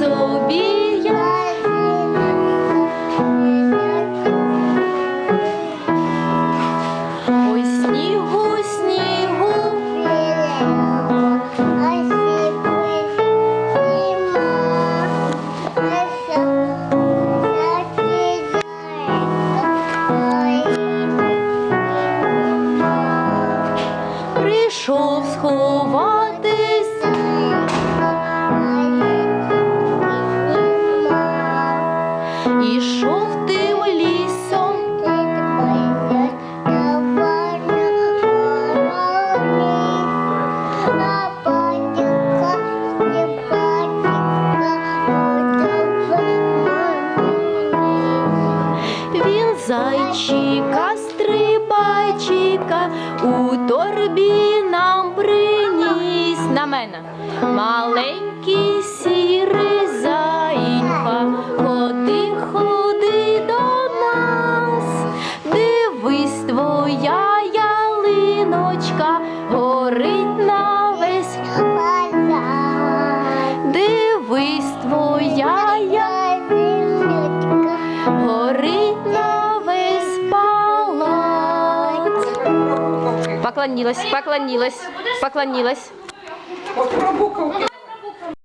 собі я. Ой, прийшов сховатись. Ішов тим лісом, він зайчика, стрибайчика у торбі нам приніс на мене маленький сі. Горить на весь Дивись, твоя ялиночка горить на весь палац. Поклонилась, поклонилась, поклонилась.